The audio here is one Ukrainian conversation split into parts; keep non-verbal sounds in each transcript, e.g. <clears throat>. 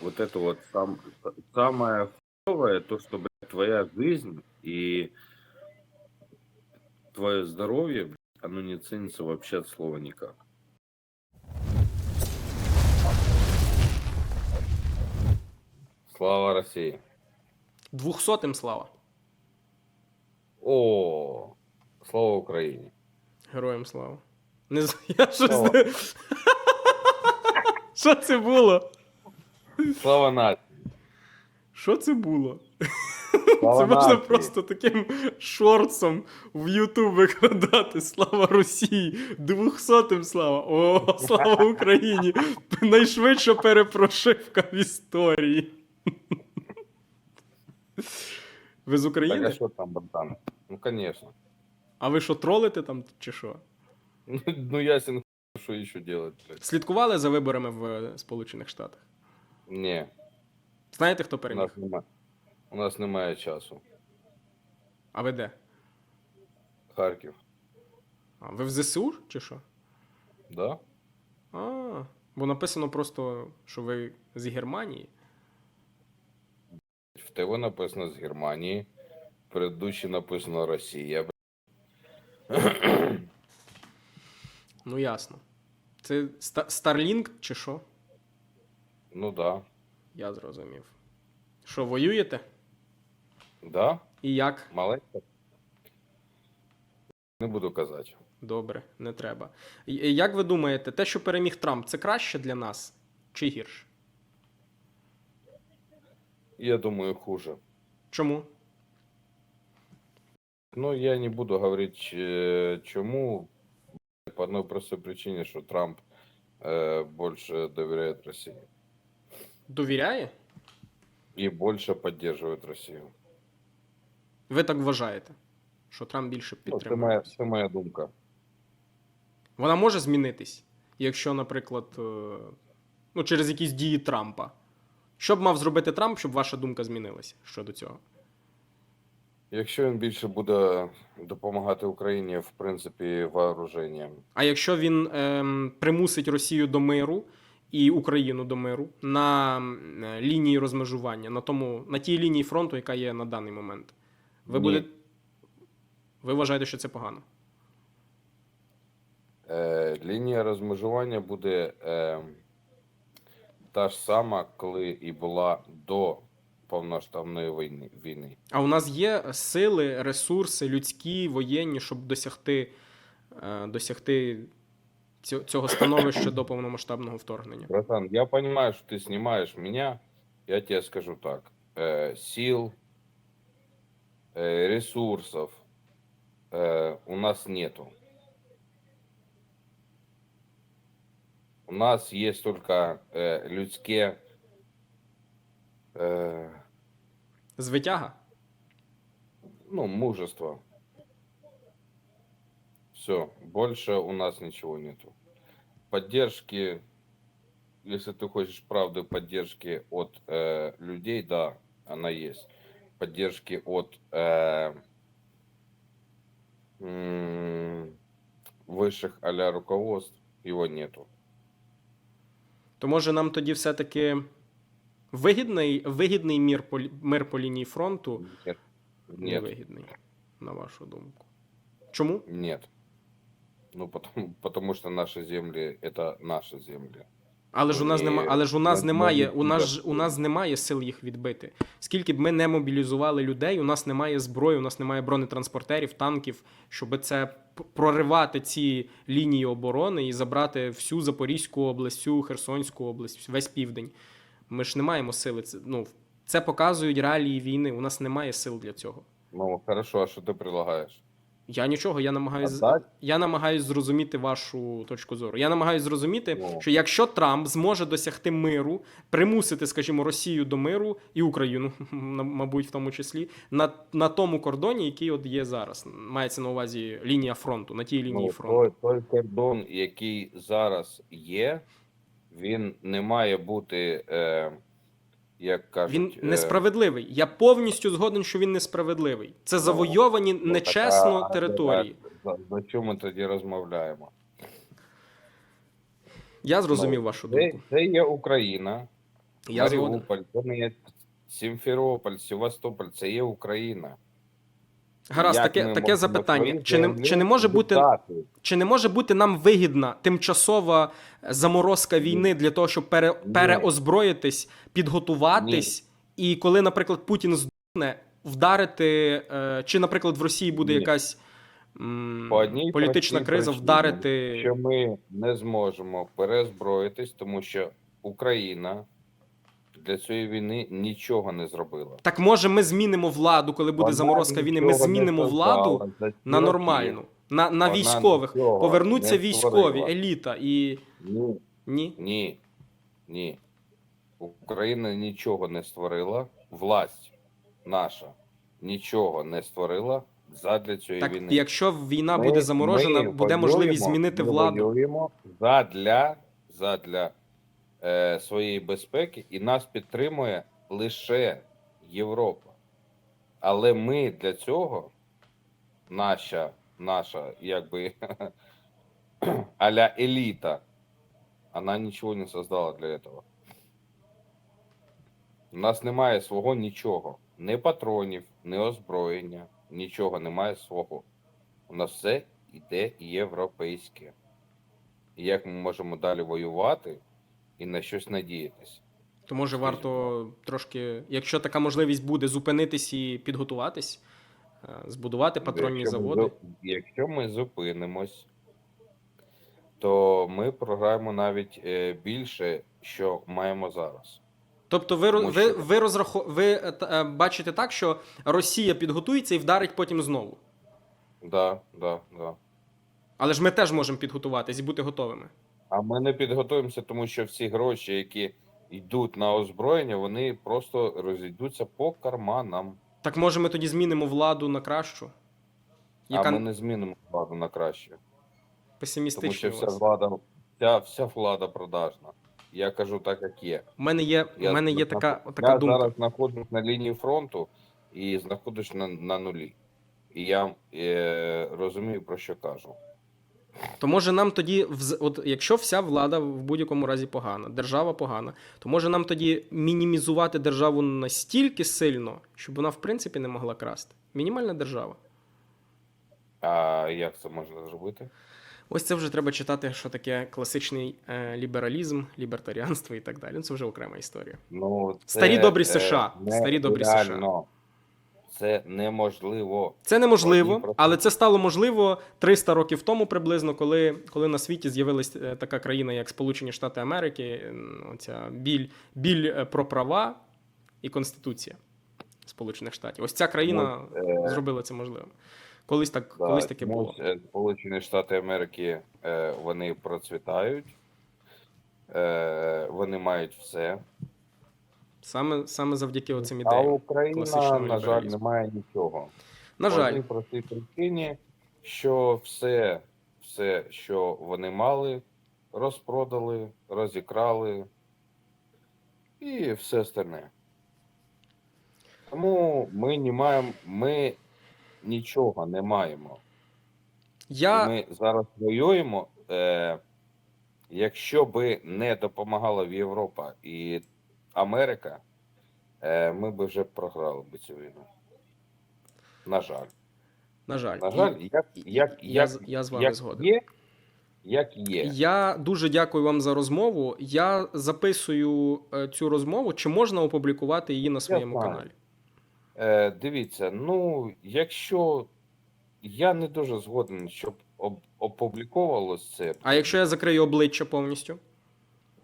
вот это вот сам, самое хуевое, то, что, блядь, твоя жизнь и твое здоровье, блядь, оно не ценится вообще от слова никак. Слава России. Двохсотим слава. О, слава Украине. Героям слава. Не знаю, <laughs> я щось. Не- <laughs> Що це було? Слава нации. Що це було? Слава Це можна нації. просто таким шорцом в Ютуб викладати. Слава Росії! Двохсотим слава! О, слава Україні! Найшвидша перепрошивка в історії. Ви з Так, а України? там, братан? Ну, конечно. А ви що, тролите там чи що? <laughs> Ну, ясен, что еще делать. Слідкували за виборами в Сполучених Штатах? Не, Знаєте, хто у переміг? нас немає. У нас немає часу. А ви де? Харків, А ви в ЗСУ чи що? да? А, бо написано просто, що ви з Германії. В ТВ написано з Германії, в предыдущий написано Росія. Ну ясно. Це Ста- Starlink чи що? Ну да. Я зрозумів. Що, воюєте? Да? І як? Маленько. Не буду казати. Добре, не треба. Як ви думаєте, те, що переміг Трамп, це краще для нас чи гірше? Я думаю, хуже. Чому? Ну, я не буду говорить, э, чему. По одной простой причине, что Трамп э, больше доверяет России. Довіряє? И больше поддерживает Россию. Ви так вважаєте, що Трамп більше Ну, це, підтримує? моя, це моя думка. Вона може змінитись, якщо, наприклад, е, ну, через якісь дії Трампа. Що б мав зробити Трамп, щоб ваша думка змінилася щодо цього? Якщо він більше буде допомагати Україні, в принципі, вооруженням, А якщо він ем, примусить Росію до миру і Україну до миру на е, лінії розмежування, на тому, на тій лінії фронту, яка є на даний момент, ви Ні. будете. Ви вважаєте, що це погано? е, лінія розмежування буде е, та ж сама, коли і була до повноштабної війни. війни. А у нас є сили, ресурси, людські, воєнні, щоб досягти, е, досягти цього становища до повномасштабного вторгнення. Братан, я понимаю, что ты снимаешь меня. Я тебе скажу так. э, сил, э, ресурсов э, у нас нету. У нас есть только э, людские э, Звитяга? ну, мужество. Все, больше у нас ничего нету. Поддержки, если ты хочешь правды поддержки от э, людей, да, она есть. Поддержки от э, м, высших а руководств его нету. То може нам тоді все-таки вигідний, вигідний мір по, лі- мир по лінії фронту Нет. не Нет. вигідний, на вашу думку. Чому? Нет. Ну, потому, <laughs> потому что наши земли это наши земли. Але ж у нас Вони нема, але ж у нас немає, у нас ж- у нас немає сил їх відбити. Скільки б ми не мобілізували людей, у нас немає зброї, у нас немає бронетранспортерів, танків, щоб це проривати ці лінії оборони і забрати всю Запорізьку область, всю Херсонську область, весь південь. Ми ж не маємо сили. Це ну це показують реалії війни. У нас немає сил для цього. Ну, хорошо, а что ты предлагаешь? Я нічого, я намагаюсь Отдать? я намагаюсь зрозуміти вашу точку зору. Я намагаюсь зрозуміти, Ну. що якщо Трамп зможе досягти миру, примусити, скажімо, Росію до миру і Україну, <laughs> мабуть, в тому числі, на, на тому кордоні, який от є зараз, мається на увазі лінія фронту, на тій лінії Ну, фронту. той, той кордон, який зараз є, він не має бути, е, як кажуть, Він е, несправедливий. Я повністю згоден, що він несправедливий. Це завойовані ну, нечесно так, території. За, за що ми тоді розмовляємо? Я зрозумів ну, вашу Це, думку. це є Україна, Я згоден. Маріуполь, Донецьк, Сімферополь, Севастополь це є Україна. Гаразд, Як таке, таке запитання. Чи не, чи не може бути? Чи не може бути нам вигідна тимчасова заморозка війни для того, щоб пере, переозброїтись, підготуватись, і коли, наприклад, Путін здохне, вдарити, е, чи, наприклад, в Росії буде Ні. якась м, По одній політична криза, вдарити. Що ми не зможемо перезброїтись, тому що Україна для цієї війни нічого не зробила. Так може ми змінимо владу, коли буде Вона заморозка війни, ми нічого не змінимо владу на нормальну, на, на Вона військових. нічого Повернуться не військові, створила. еліта і. Ні, Ні. ні, ні. Україна нічого не створила. Власть наша нічого не створила задля цієї Так, війни. якщо війна Ми- буде заморожена, ми буде можливість змінити ми владу. воюємо задля, задля е, своєї безпеки, і нас підтримує лише Європа. Але ми для цього, наша, наша якби <clears throat> аля еліта, вона нічого не создала для этого. У нас немає свого нічого. Ні патронів, ні озброєння, нічого немає свого. У нас все йде європейське. І як ми можемо далі воювати і на щось надіятися? То може Скажімо. варто трошки, якщо така можливість буде, зупинитись і підготуватись, е, збудувати патронні Якщо заводи. зу- Якщо ми зупинимось, то ми програємо навіть е, більше, що маємо зараз. Тобто, ви, Тому ви, що- ви, розраху... ви е, бачите так, що Росія підготується і вдарить потім знову. Да, да, да. Але ж ми теж можемо підготуватись і бути готовими. А ми не підготуємося, тому що всі гроші, які йдуть на озброєння, вони просто розійдуться по карманам. Так може ми тоді змінимо владу на кращу? Яка А ми не змінимо владу на краще. Тому що вся влада, вся, вся влада продажна. Я кажу так, як є. У мене є, у Я мене є така, така я думка. зараз знаходжусь на лінії фронту і знаходжусь на, на нулі. І я е, розумію, про що кажу. То може нам тоді, от якщо вся влада в будь-якому разі погана, держава погана, то може нам тоді мінімізувати державу настільки сильно, щоб вона в принципі не могла красти. Мінімальна держава. А як це можна зробити? Ось це вже треба читати, що таке класичний е, лібералізм, лібертаріанство і так далі. Ну, Це вже окрема історія. Ну, це, Старі добрі е, США. Старі добрі США. Це неможливо. Це неможливо, але це стало можливо 300 років тому приблизно, коли, коли на світі з'явилась е, така країна, як Сполучені Штати Америки. Оця біль, біль е, про права і Конституція Сполучених Штатів. Ось ця країна Ну, е, зробила це можливим. Колись так, Да, колись таке було. е, Сполучені Штати Америки вони процвітають, вони мають все. Саме, саме завдяки оцим А ідеям. Україна, класичного на жаль, не має нічого. На жаль, одній простій причині, що все, все, що вони мали, розпродали, розікрали і все остальне. Тому ми не маємо, ми нічого не маємо. я. Ми зараз воюємо. Е, якщо би не допомагала в Європа і Америка, е, ми б вже програли б цю війну. На жаль. На жаль, На жаль, І- як, і- як, я, як, я з вами як згоден. є, як є. Я дуже дякую вам за розмову. Я записую е, цю розмову. Чи можна опублікувати її на своєму знаю. каналі? Е, дивіться, ну, якщо я не дуже згоден, щоб об, опубліковувалось це. А якщо я закрию обличчя повністю?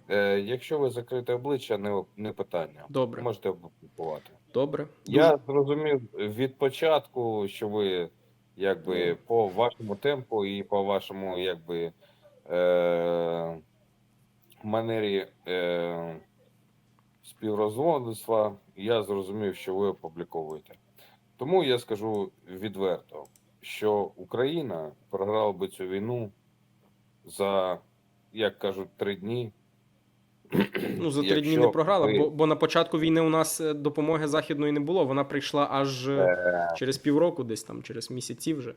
Е, якщо ви закрите обличчя, не, не питання. Добре, Можете опублікувати. добре. Я зрозумів від початку, що ви якби Ну. по вашому темпу і по вашому якби е, манері е, співрозмовництва, я зрозумів, що ви опубліковуєте. Тому я скажу відверто, що Україна програла би цю війну за, як кажуть, три дні. <clears throat> Ну за три дні не програла, ви- бо, бо на початку війни у нас е, допомоги західної не було. Вона прийшла аж е, через півроку, десь там, через місяці вже.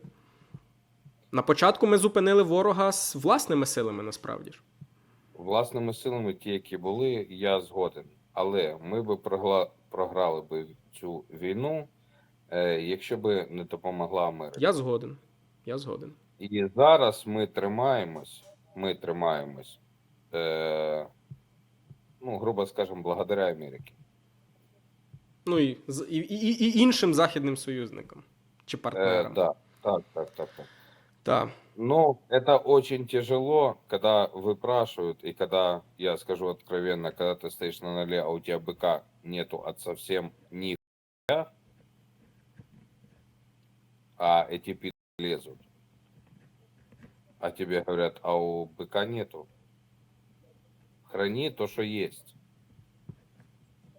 На початку ми зупинили ворога з власними силами, насправді ж. власними силами, ті, які були, я згоден. Але ми би прогла... програли би цю війну, е, якщо би не допомогла Америка. Я згоден. Я згоден. І зараз ми тримаємось, ми тримаємось, е, ну, грубо скажемо, благодаря Америці. Ну і, з- і, і, і іншим західним союзникам чи Э, партнерам. да, так, так, так, так. Так. Но это очень тяжело, когда выпрашивают, и когда, я скажу откровенно, когда ты стоишь на ноле, а у тебя быка нету от совсем ни хуя, а эти пи лезут. А тебе говорят, а у быка нету. Храни то, что есть.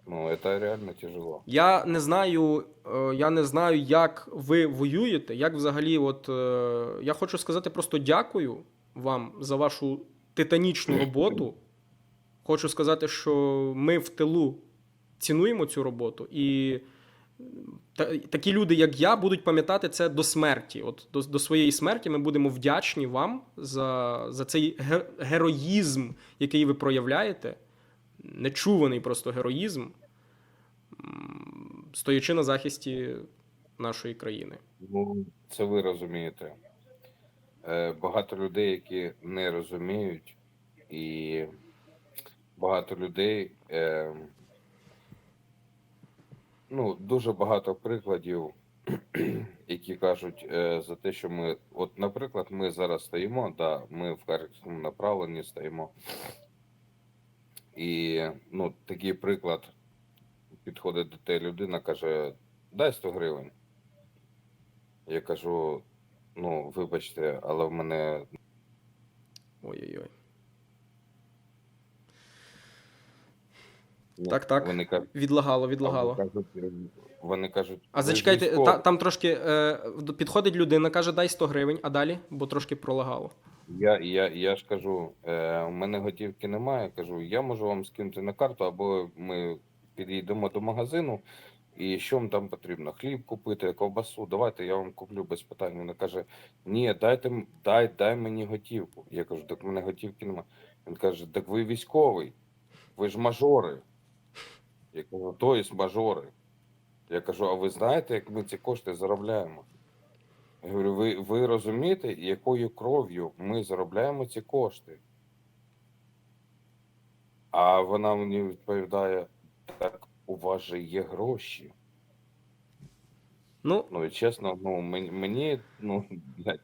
Ну, это реально тяжело. Я не знаю, е, я не знаю, як ви воюєте, як взагалі, от е, я хочу сказати просто дякую вам за вашу титанічну роботу. Хочу сказати, що ми в тилу цінуємо цю роботу, і такі люди, як я, будуть пам'ятати це до смерті. От до, до своєї смерті ми будемо вдячні вам за, за цей героїзм, який ви проявляєте. Нечуваний просто героїзм, стоячи на захисті нашої країни. Ну, це ви розумієте. Е, Багато людей, які не розуміють, і багато людей, е, ну, дуже багато прикладів, <clears throat> які кажуть е, за те, що ми, от, наприклад, ми зараз стоїмо, да, ми в харківському направленні стоїмо. І ну, такий приклад підходить до те людина, каже: дай 100 гривень. Я кажу: ну, вибачте, але в мене Ой-ой-ой. Так, так. Вони кажуть, Відлагало, відлагало. кажуть, вони кажуть, А «Ви зачекайте, військові». та, там трошки е, підходить людина, каже, дай 100 гривень, а далі, бо трошки пролагало. Я, я, я ж кажу, е, у мене готівки немає. Кажу, я можу вам скинути на карту, або ми підійдемо до магазину. І що вам там потрібно? Хліб купити, ковбасу, давайте я вам куплю без питань. Вона каже: Ні, дайте м- дай, дай мені готівку. Я кажу, так в мене готівки немає. Він каже, так ви військовий, ви ж мажори. Я кажу, то є мажори. Я кажу, а ви знаєте, як ми ці кошти заробляємо? Я говорю, ви, ви розумієте, якою кров'ю ми заробляємо ці кошти? А вона мені відповідає: так у вас же є гроші. Ну, Ну і чесно, ну мені, мені ну, блядь,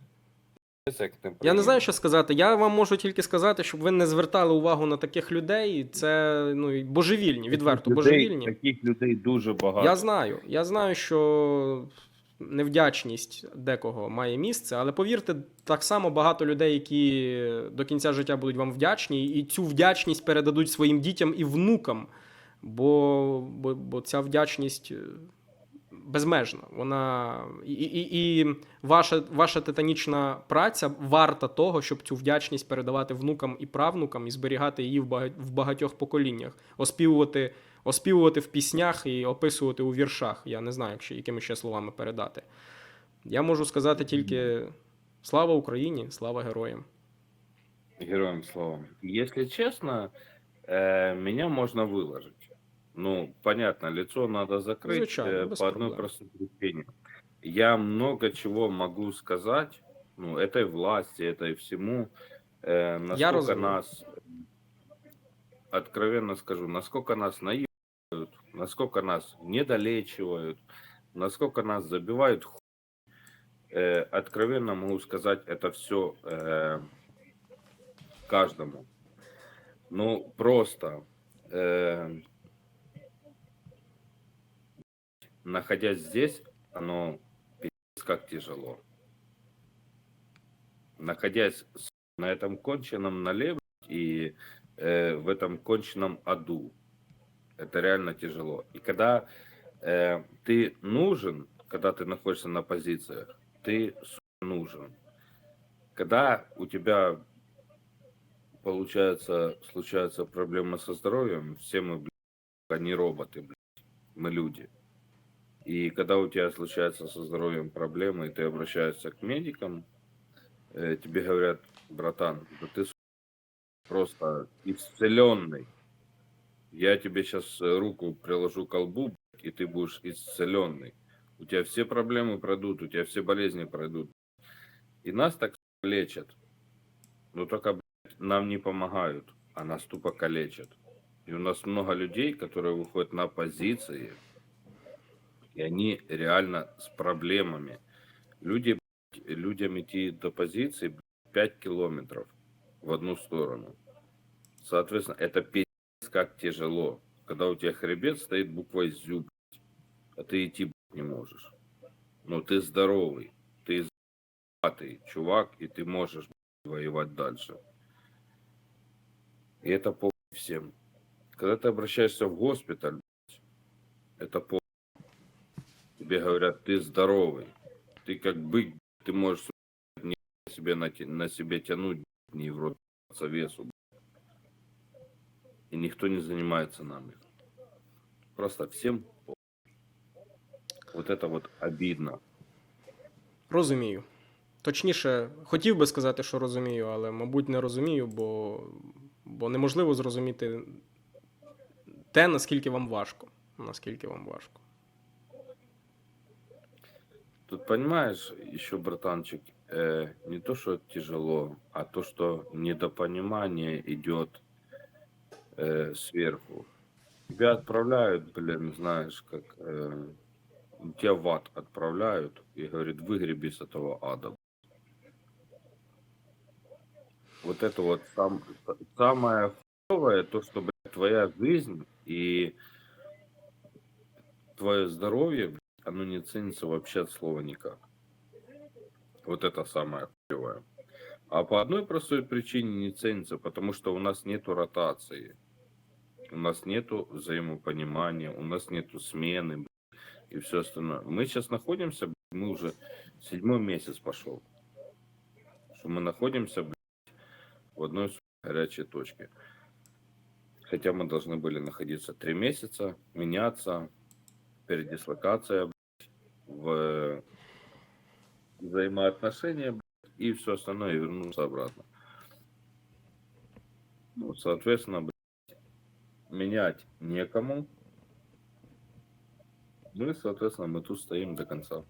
я не знаю, що сказати. Я вам можу тільки сказати, щоб ви не звертали увагу на таких людей. Це ну, божевільні, відверто Таких людей- божевільні. Таких людей дуже багато. Я знаю. Я знаю, що невдячність декого має місце, але повірте, так само багато людей, які до кінця життя будуть вам вдячні, і цю вдячність передадуть своїм дітям і внукам. Бо, бо, бо ця вдячність безмежна. Вона і, і, і ваша, ваша титанічна праця варта того, щоб цю вдячність передавати внукам і правнукам і зберігати її в бага- в багатьох поколіннях, оспівувати оспівувати в піснях і описувати у віршах. Я не знаю, як якими ще словами передати. Я можу сказати тільки слава Україні, слава героям. Героям слава. Если честно, э, меня можно выложить. Ну, понятно, лицо надо закрыть Звичайно, э, по одной простой причине. Я много чего могу сказать, ну, этой власти, этой всему, э, насколько разумею. нас, откровенно скажу, насколько нас наивают, насколько нас недолечивают, насколько нас забивают хуй. Э, откровенно могу сказать это все каждому. Ну, просто э, находясь здесь, оно как тяжело. Находясь на этом конченном налево и э, в этом конченном аду, это реально тяжело. И когда э, ты нужен, когда ты находишься на позициях, ты нужен. Когда у тебя получается, случаются проблемы со здоровьем, все мы, блядь, не роботы, блядь, мы люди. И когда у тебя случаются со здоровьем проблемы, и ты обращаешься к медикам, э, тебе говорят, братан, да ты просто исцеленный. Я тебе сейчас руку приложу к колбу, и ты будешь исцеленный. У тебя все проблемы пройдут, у тебя все болезни пройдут. И нас так лечат. Но только блядь, нам не помогают, а нас тупо калечат. И у нас много людей, которые выходят на позиции, и они реально с проблемами. Люди, людям идти до позиции 5 километров в одну сторону. Соответственно, это пиздец как тяжело. Когда у тебя хребет стоит буквой «зю», а ты идти не можешь. Но ты здоровый, ты ебатый чувак, и ты можешь воевать дальше. И это по всем. Когда ты обращаешься в госпиталь, это по тебе говорят, ты здоровый, ты как бык, ты можешь сука, не себе на, на себе тянуть, не в рот весу. И никто не занимается нами. Просто всем по- вот это вот обидно. Розумію. Точніше, хотів би сказати, що розумію, але, мабуть, не розумію, бо, бо неможливо зрозуміти те, наскільки вам важко. Наскільки вам важко. Тут понимаешь, еще, братанчик, э, не то, что тяжело, а то, что недопонимание идет э, сверху. Тебя отправляют, блин, знаешь, как э, тебя в ад отправляют и говорит, выгреби с этого ада. Вот это вот сам, самое худшее, то, что, блядь, твоя жизнь и твое здоровье, оно не ценится вообще от слова никак. Вот это самое хуевое. А по одной простой причине не ценится, потому что у нас нету ротации. У нас нету взаимопонимания, у нас нету смены и все остальное. Мы сейчас находимся, мы уже седьмой месяц пошел, что мы находимся в одной горячей точке. Хотя мы должны были находиться три месяца, меняться, передислокация в взаимоотношения блядь, и все остальное и вернуться обратно. Ну, соответственно, блядь, менять некому. Ну и, соответственно, мы тут стоим до конца.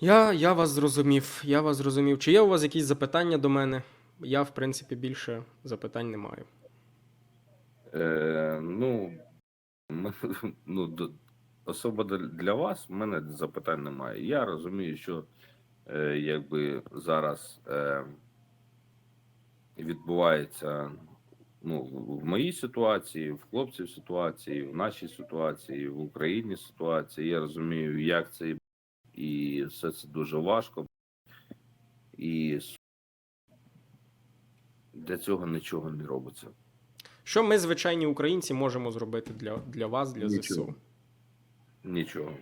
Я, я вас зрозумів. Я вас зрозумів. Чи є у вас якісь запитання до мене? Я, в принципі, більше запитань не маю. Е, ну, ми- <laughs> ну, особо для- для вас в мене запитань немає. Я розумію, що е, якби зараз е, відбувається ну, в моїй ситуації, в хлопців ситуації, в нашій ситуації, в Україні ситуації. Я розумію, як це і все це дуже важко. І для цього нічого не робиться. Що ми, звичайні українці, можемо зробити для, для вас, для Нічого. ЗСУ? Нічого.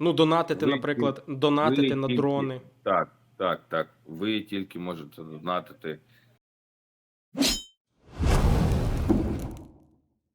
Ну, донатити, Ви- наприклад, донатити ви на дрони. Так, так, так. Ви тільки можете донатити